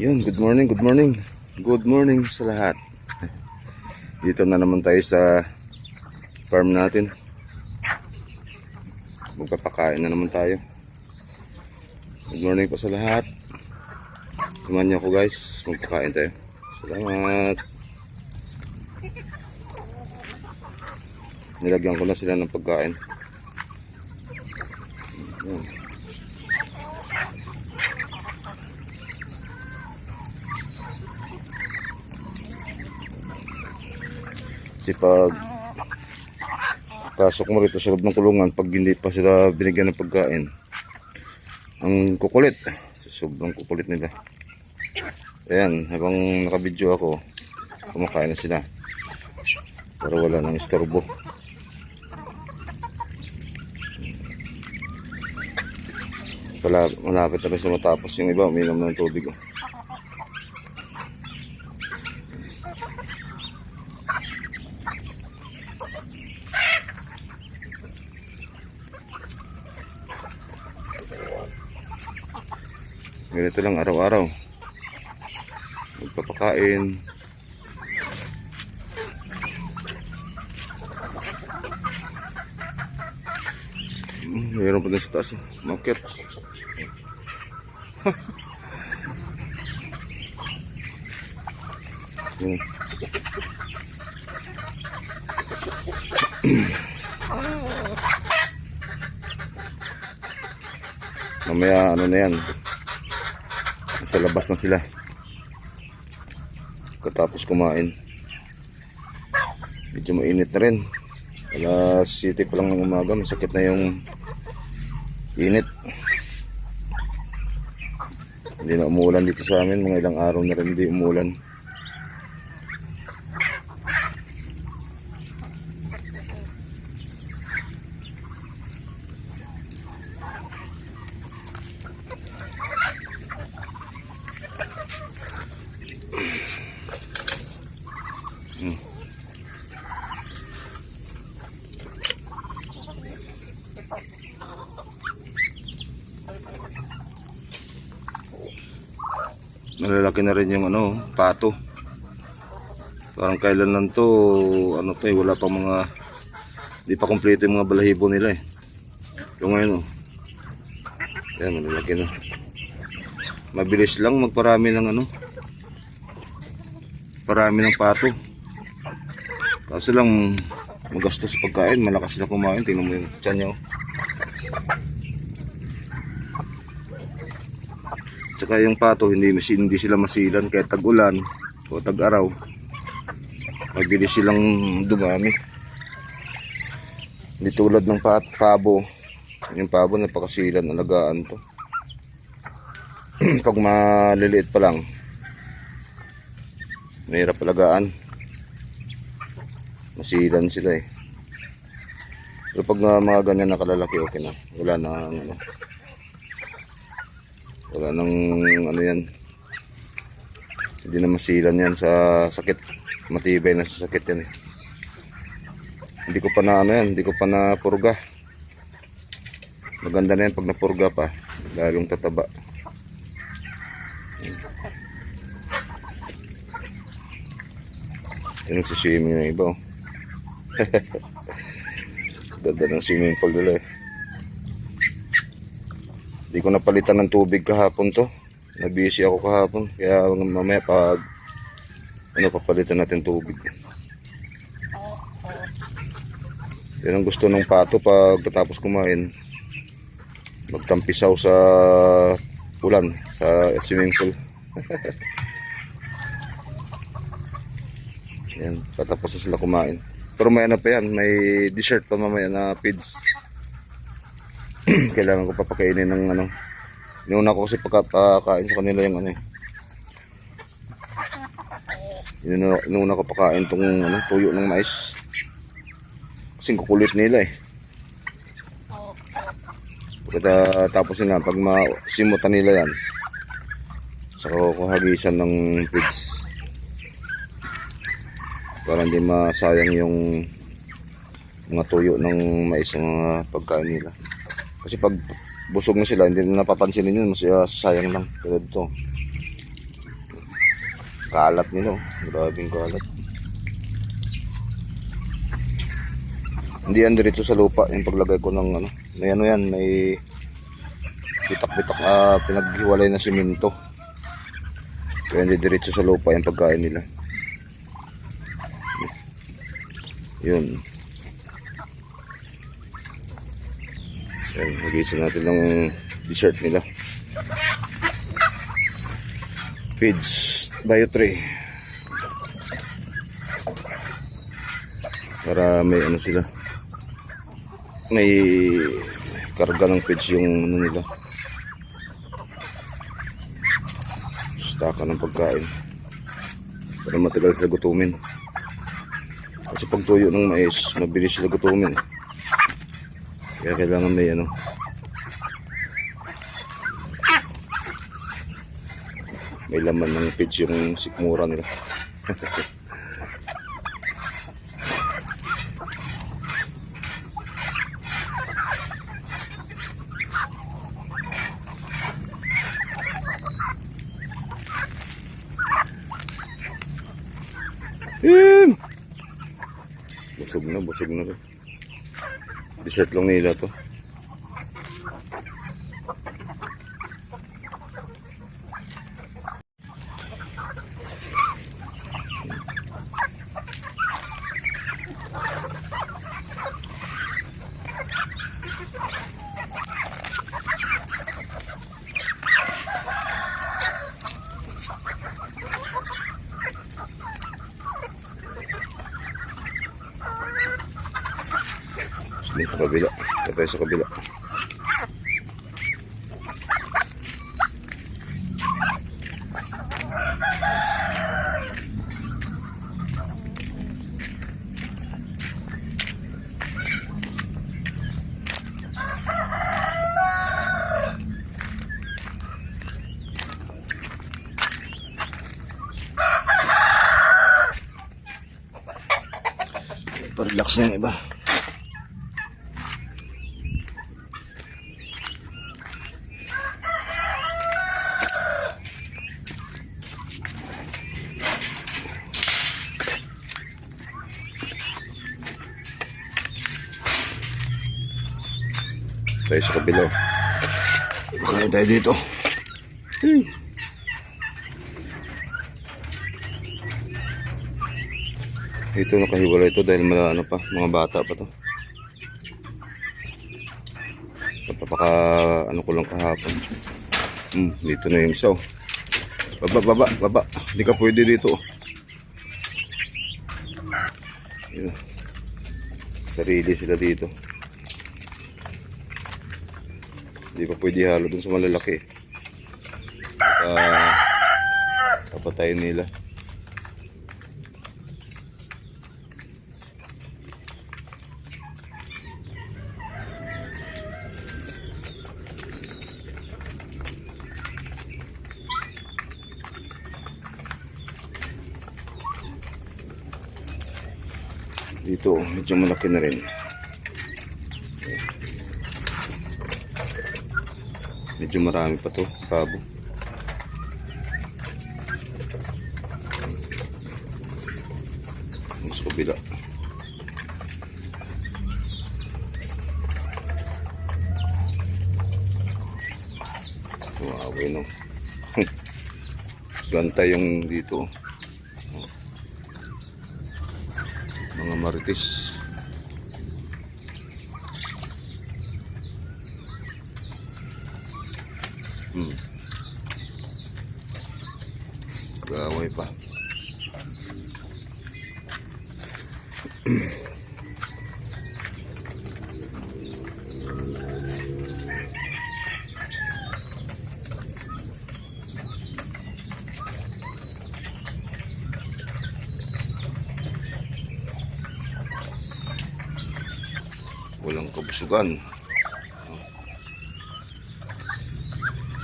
Yun, good morning, good morning. Good morning sa lahat. Dito na naman tayo sa farm natin. Magpapakain na naman tayo. Good morning po sa lahat. Samahan niyo ako guys, magpakain tayo. Salamat. Nilagyan ko na sila ng pagkain. Yun. Kasi pag pasok mo rito sa loob ng kulungan, pag hindi pa sila binigyan ng pagkain, ang kukulit. Sobrang kukulit nila. Ayan, habang nakabidyo ako, kumakain na sila. Para wala nang istorbo. Malapit na rin sa matapos yung iba, uminom ng tubig. Oh. Ganito lang araw-araw. Magpapakain. Hmm, Mayroon pa din sa taas. eh. Market. Yun. Mamaya ano na yan. Sa labas na sila. Katapos kumain. Medyo mainit na rin. Alas 7 pa lang ng umaga. Masakit na yung init. Hindi na umuulan dito sa amin. Mga ilang araw na rin hindi umuulan. Malalaki na rin yung ano, pato. Parang kailan lang to, ano to eh, wala pang mga, di pa kompleto yung mga balahibo nila eh. Yung ngayon oh. Ayan, malalaki na. Mabilis lang magparami ng ano, parami ng pato. Kaso lang, magastos sa pagkain, malakas sila kumain, tingnan mo yung tiyan niya oh. Tsaka yung pato, hindi, hindi sila masilan kahit tag-ulan o tag-araw. Mabilis silang dumami. Hindi tulad ng pat pabo. Yung pabo, napakasilan, alagaan to. Pag maliliit pa lang, mahirap alagaan. Masilan sila eh. Pero pag mga ganyan na kalalaki, okay na. Wala na ano. Wala nang ano yan. Hindi na masilan yan sa sakit. Matibay na sa sakit yan eh. Hindi ko pa na ano yan, hindi ko pa na purga. Maganda na yan pag napurga pa. Lalong tataba. Yan si swimming ng iba oh. Ganda ng swimming pool nila eh. Hindi ko napalitan ng tubig kahapon to. Nabisi ako kahapon. Kaya mamaya pag ano papalitan natin tubig. Yan ang gusto ng pato pag katapos kumain. Magtampisaw sa ulan sa swimming pool. Yan, patapos na sila kumain. Pero may ano pa yan, may dessert pa mamaya na feeds kailangan ko papakainin ng ano Inuna ko kasi pagkakain sa kanila yung ano eh. Inuna, inuna ko pakain tong ano, tuyo ng mais. Kasi kukulit nila eh. Pagkata tapos nila, pag masimutan nila yan, saka ko hagisan ng feeds. Para hindi masayang yung mga tuyo ng mais ng pagkain nila. Kasi pag busog na sila, hindi na napapansinin yun, mas uh, sayang lang. Tulad to. Kalat nila. oh. Grabing kalat. Hindi yan diretso sa lupa. Yung paglagay ko ng ano. May ano yan. May bitak-bitak na pinaghiwalay na simento. Kaya hindi diretso sa lupa yung pagkain nila. Yun. Yan, nagisin natin ng dessert nila. Feeds bio tray. Para may ano sila. May karga ng feeds yung ano nila. Staka ng pagkain. Para matagal sila gutumin. Kasi pag tuyo ng mais, mabilis sila gutumin. Kaya kailangan may ano. May laman ng pitch yung sikmura nila. Busog na, busog na Dessert lang nila to. Dun sa kabila. Ito sa kabila. Pa-relax na yung iba. Tayo sa kabila. Kaya tayo dito. Hmm. Ito nakahiwalay ito dahil mga ano pa, mga bata pa to. Napapaka ano ko lang kahapon. Hmm, dito na yung isa. oh. Baba, baba, baba. Hindi ka pwede dito. oh. Sarili sila dito. Hindi pa pwede halo dun sa malalaki. Uh, papatayin nila. Dito, medyo malaki na rin. Medyo marami pa to. Yung Sa kabila. Wow, no. Ganta yung dito. Mga marites. Hmm. Gaway pa. Walang kabusugan.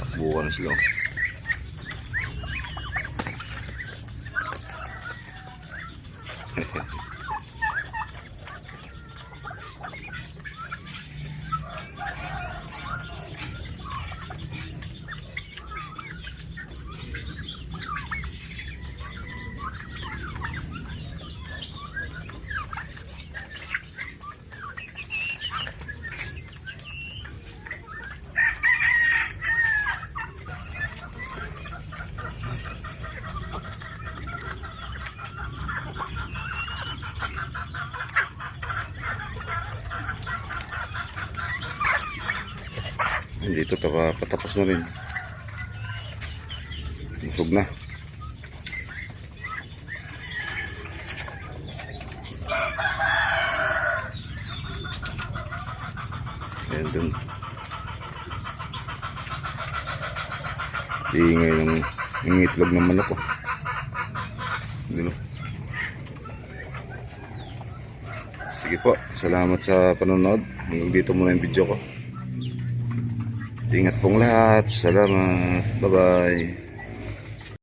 Takbuhan sila. Okay. Dito tapa, patapos na rin. Busog na. Ayan dun. Iingay ng, ng itlog ng manok ko. Dito. Sige po, salamat sa panonood. Hanggang dito muna yung video ko. Ingat pong lahat. Salamat. Bye-bye.